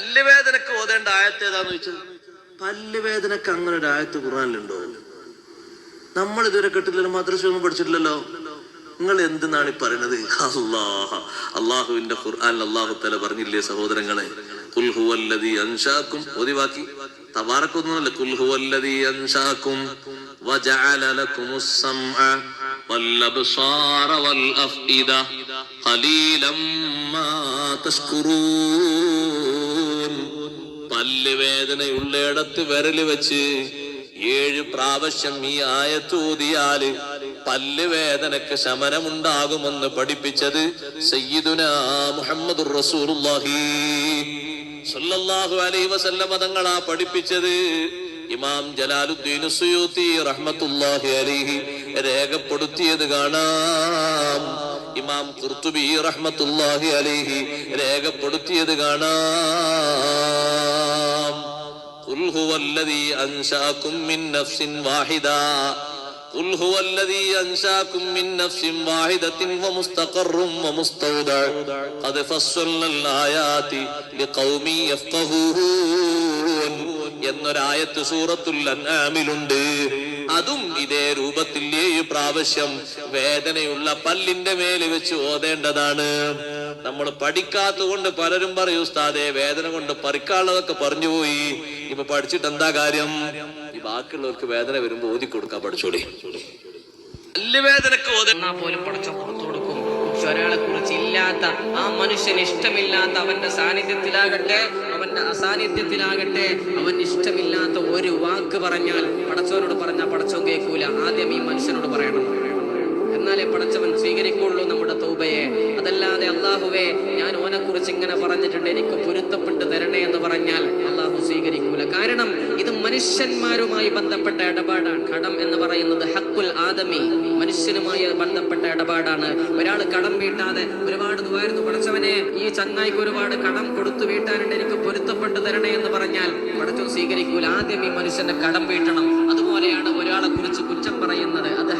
പല്ലുവേദനക്ക് ഓതേണ്ട ആയത്ത് ഏതാന്ന് ചോദിച്ചത് പല്ലുവേദനക്ക് അങ്ങനെ ഒരു ആയത്ത് ഖുറാനിലുണ്ടോ നമ്മൾ ഇതുവരെ കേട്ടില്ലല്ലോ മദ്രസ ഒന്നും പഠിച്ചിട്ടില്ലല്ലോ നിങ്ങൾ എന്തെന്നാണ് ഈ പറയണത് അല്ലാഹ് അള്ളാഹുവിന്റെ ഖുർആൻ അള്ളാഹു തല പറഞ്ഞില്ലേ സഹോദരങ്ങളെ കുൽ ഹുവല്ലദീ അൻശാക്കും ഒതിവാക്കി തബാറക്കൊന്നുമല്ല കുൽ ഹുവല്ലദീ അൻശാക്കും വജഅല ലക്കുമുസ് സമഅ والأبصار والأفئدة قليلا ما تشكرون പല്ല് വേദനയുള്ളയിടത്ത് വിരൽ വെച്ച് ഏഴ് പ്രാവശ്യം ഈ ആയത്തൂതിയാൽ പല്ല് വേദനക്ക് ശമനമുണ്ടാകുമെന്ന് പഠിപ്പിച്ചത് സയ്യിദുന മുഹമ്മദ് റസൂലുള്ളാഹി. സല്ലല്ലാഹു അലൈഹി വസല്ലമ തങ്ങളാ പഠിപ്പിച്ചത് ഇമാം ജലാലുദ്ദീൻ സുയൂത്തി റഹ്മത്തുല്ലാഹി അലൈഹി രേഖപ്പെടുത്തിയത് കാണാം. ഇമാം കുർത്തുബി റഹ്മത്തുല്ലാഹി അലൈഹി രേഖപ്പെടുത്തിയത് കാണാം. هو الذي أنشأكم من نفس واحدة قل هو الذي أنشأكم من نفس واحدة ومستقر ومستودع قد فصلنا الآيات لقوم يفقهون എന്നൊരായത്ത് സൂറത്തുൽ അൻആമിലുണ്ട് അതും ഇതേ രൂപത്തിൽ ഏഴ് പ്രാവശ്യം വേദനയുള്ള പല്ലിന്റെ മേല് വെച്ച് ഓതേണ്ടതാണ് നമ്മൾ പഠിക്കാത്ത കൊണ്ട് പലരും പറയും ഉസ്താദെ വേദന കൊണ്ട് പറിക്കാനുള്ളതൊക്കെ പറഞ്ഞുപോയി ഇപ്പൊ പഠിച്ചിട്ട് എന്താ കാര്യം? ഈ ബാക്കിയുള്ളവർക്ക് വേദന വരുമ്പോ ഓതി കൊടുക്കാൻ പഠിച്ചോളി. നല്ല വേദനക്ക് പോലും പഠിച്ചു കൊടുക്കും. ഒരാളെ കുറിച്ച് ഇല്ലാത്ത ആ മനുഷ്യന് ഇഷ്ടമില്ലാത്ത അവന്റെ സാന്നിധ്യത്തിലാകട്ടെ അവന്റെ അസാന്നിധ്യത്തിലാകട്ടെ അവൻ ഇഷ്ടമില്ലാത്ത ഒരു വാക്ക് പറഞ്ഞാൽ പടച്ചവനോട് പറഞ്ഞാൽ പടച്ചവൻ കേൾക്കൂല. ആദ്യം ഈ മനുഷ്യനോട് പറയണം. എന്നാലേ പടച്ചവൻ സ്വീകരിക്കുള്ളൂ നമ്മുടെ തൗബയെ. അതല്ലാതെ അള്ളാഹുവേ ഞാൻ ഓനെ കുറിച്ച് ഇങ്ങനെ പറഞ്ഞിട്ടുണ്ട് എനിക്ക് പൊരുത്തപ്പെട്ട് തരണേ എന്ന് പറഞ്ഞാൽ അള്ളാഹു സ്വീകരിക്കൂല. കാരണം ഇത് മനുഷ്യന്മാരുമായി ബന്ധപ്പെട്ട ഇടപാടാണ്. കടം എന്ന് പറയുന്നത് ഹക്കുൽ ആദമി മനുഷ്യനുമായി ബന്ധപ്പെട്ട ഇടപാടാണ്. ഒരാൾ കടം വീട്ടാതെ ഒരുപാട് ദുവായിരുന്നു. പടച്ചവനെ ഈ ചങ്ങായിക്ക് ഒരുപാട് കടം കൊടുത്തു വീട്ടാനുണ്ട് എനിക്ക് പൊരുത്തപ്പെട്ട് തരണേ എന്ന് പറഞ്ഞാൽ പടച്ചവൻ സ്വീകരിക്കൂല. ആദ്യം ഈ മനുഷ്യന്റെ കടം വീട്ടണം. അതുപോലെയാണ് ഒരാളെ കുറിച്ച് കുറ്റം പറയുന്നത്. അത്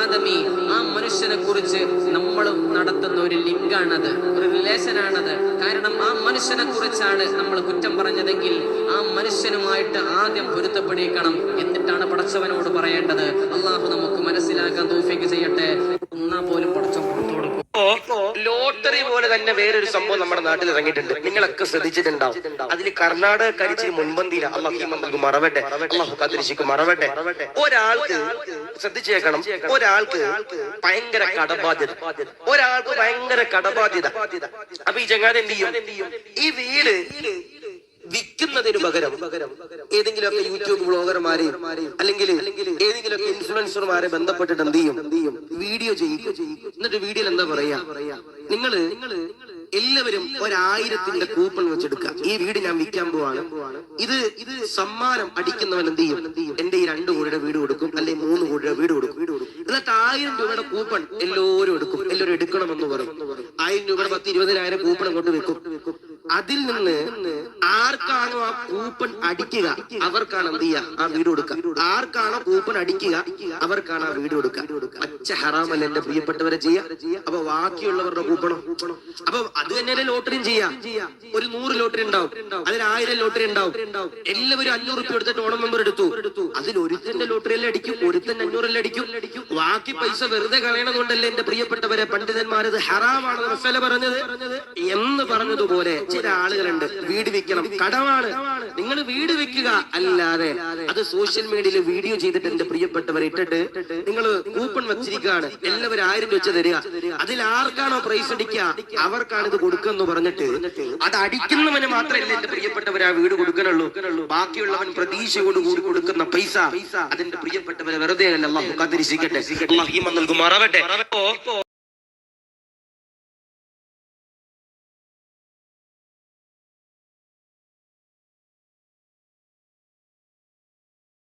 ആദമി ആ മനുഷ്യനെ കുറിച്ച് നമ്മൾ നടത്തുന്ന ഒരു ലിങ്കാണത് ഒരു റിലേഷൻ ആണത് കാരണം ആ മനുഷ്യനെ കുറിച്ചാണ് നമ്മൾ കുറ്റം പറഞ്ഞതെങ്കിൽ ആ മനുഷ്യനുമായിട്ട് ആദ്യം പൊരുത്തപ്പെടിക്കണം എന്നിട്ടാണ് പടച്ചവനോട് പറയേണ്ടത്. അള്ളാഹു നമുക്ക് മനസ്സിലാക്കാൻ തോഫിക്ക് ചെയ്യട്ടെ. എന്നാ പോലും ലോട്ടറി പോലെ തന്നെ വേറൊരു സംഭവം നമ്മുടെ നാട്ടിൽ ഇറങ്ങിയിട്ടുണ്ട്. നിങ്ങളൊക്കെ ശ്രദ്ധിച്ചിട്ടുണ്ടാവും. അതിൽ കർണാടക കരിച്ച് മുൻപന്തിയില്ല അള്ളാഹു മറവട്ടെ അള്ളാഹു മറവട്ടെ. ഒരാൾക്ക് ശ്രദ്ധിച്ചേക്കണം ഒരാൾക്ക് ഭയങ്കര കടബാധ്യത ഒരാൾക്ക് ഭയങ്കര കടബാധ്യത. അപ്പൊ ഈ ചങ്ങാതെ എന്ത് ചെയ്യും? ഈ വീട് വിൽക്കുന്നതിന് പകരം ഏതെങ്കിലുമൊക്കെ യൂട്യൂബ് ബ്ലോഗർമാരെ അല്ലെങ്കിൽ ഏതെങ്കിലുമൊക്കെ ഇൻഫ്ലുവൻസർമാരെ ബന്ധപ്പെട്ടിട്ട് എന്ത് ചെയ്യും? വീഡിയോ ചെയ്യിക്കും എന്നിട്ട് വീഡിയോയിൽ എന്താ പറയാ? നിങ്ങൾ എല്ലാവരും ഒരായിരത്തിന്റെ കൂപ്പൺ വെച്ചെടുക്കുക. ഈ വീട് ഞാൻ വിൽക്കാൻ പോവാണ്. ഇത് ഇത് സമ്മാനം അടിക്കുന്നവൻ എന്ത് ചെയ്യും? എന്റെ ഈ രണ്ട് കോടിയുടെ വീട് കൊടുക്കും. അല്ലെ മൂന്ന് കോടിയുടെ വീട് കൊടുക്കും. എന്നിട്ട് ആയിരം രൂപയുടെ കൂപ്പൺ എല്ലാവരും എടുക്കും. എല്ലാവരും എടുക്കണമെന്ന് പറയും. ആയിരം രൂപയുടെ പത്ത് ഇരുപതിനായിരം കൂപ്പൺ കൊണ്ട് വെക്കും. അതിൽ നിന്ന് ആർക്കാണോ ആ കൂപ്പൺ അടിക്കുക അവർക്കാണ് എന്ത് ചെയ്യുക? ആ വീട് കൊടുക്കുക. ആർക്കാണോ കൂപ്പൺ അടിക്കുക അവർക്കാണ് ആ വീട് കൊടുക്കുക. അച്ഛ ഹറാമല്ല എന്റെ പ്രിയപ്പെട്ടവരെ ചെയ്യുക? അപ്പൊ ബാക്കിയുള്ളവരുടെ കൂപ്പണോ? അപ്പൊ അത് തന്നെ ലോട്ടറിയും ചെയ്യാം ഒരു നൂറ് ലോട്ടറി ഉണ്ടാവും. അതിൽ ആയിരം ലോട്ടറി ഉണ്ടാവും. എല്ലാവരും അഞ്ഞൂറ് റുപ്യ എടുത്തിട്ട് ഓണം മെമ്പർ എടുത്തു. അതിൽ ഒരുത്തന്റെ ലോട്ടറിയല്ലേ അടിക്കും ഒരുത്തന്റെ അഞ്ഞൂറല്ലേ അടിക്കും. ബാക്കി പൈസ വെറുതെ കളയണതുകൊണ്ടല്ലേ എന്റെ പ്രിയപ്പെട്ടവരെ പണ്ഡിതന്മാരത് മസല പറഞ്ഞത്? എന്ന് പറഞ്ഞതുപോലെ ചില ആളുകളുണ്ട് വീട് വെക്കണം. കടമാണ്. നിങ്ങൾ വീട് വെക്കുക അല്ലാതെ അത് സോഷ്യൽ മീഡിയയിൽ വീഡിയോ ചെയ്തിട്ട് എന്റെ പ്രിയപ്പെട്ടവർ ഇട്ടിട്ട് നിങ്ങൾ കൂപ്പൺ വെച്ചിരിക്കുകയാണ്. എല്ലാവരും ആയിരം വെച്ച് തരിക. അതിൽ ആർക്കാണോ പ്രൈസ് അടിക്കുക? അവർക്കാണ് ഇത് കൊടുക്കുമെന്ന് പറഞ്ഞിട്ട് അത് അടിക്കുന്നവന് മാത്രമല്ല എന്റെ പ്രിയപ്പെട്ടവർ ആ വീട് കൊടുക്കണുള്ളൂ ബാക്കിയുള്ളവൻ പ്രതീക്ഷയോട് കൂടി കൊടുക്കുന്ന പൈസ അതിന്റെ പ്രിയപ്പെട്ടവരെ വെറുതെ അല്ല. അള്ളാഹു കാത്തിരിക്കട്ടെ. അള്ളാഹു ഈമാൻ നൽകുമാറാവട്ടെ